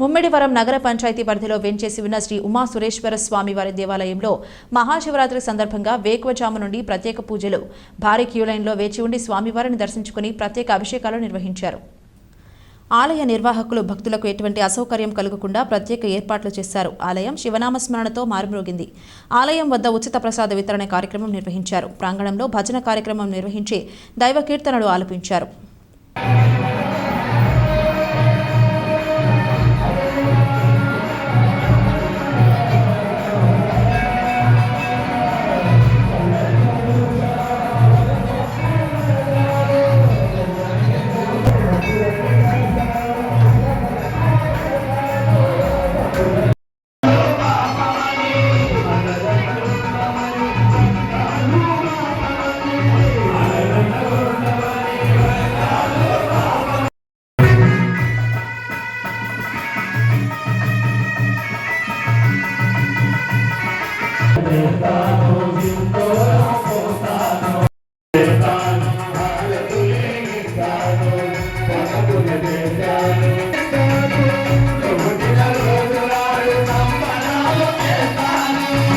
ముమ్మిడివరం నగర పంచాయతీ పరిధిలో వెంచేసి ఉన్న శ్రీ ఉమా సురేశ్వర స్వామి వారి దేవాలయంలో మహాశివరాత్రి సందర్భంగా వేకువజాము నుండి ప్రత్యేక పూజలు భారీ క్యూలైన్లో వేచి ఉండి స్వామివారిని దర్శించుకుని ప్రత్యేక అభిషేకాలు నిర్వహించారు. ఆలయ నిర్వాహకులు భక్తులకు ఎటువంటి అసౌకర్యం కలగకుండా ప్రత్యేక ఏర్పాట్లు చేశారు. ఆలయం శివనామస్మరణతో మారుమ్రోగింది. ఆలయం వద్ద ఉచిత ప్రసాద వితరణ కార్యక్రమం నిర్వహించారు. ప్రాంగణంలో భజన కార్యక్రమం నిర్వహించి దైవ కీర్తనలు ఆలపించారు. చేస్తాను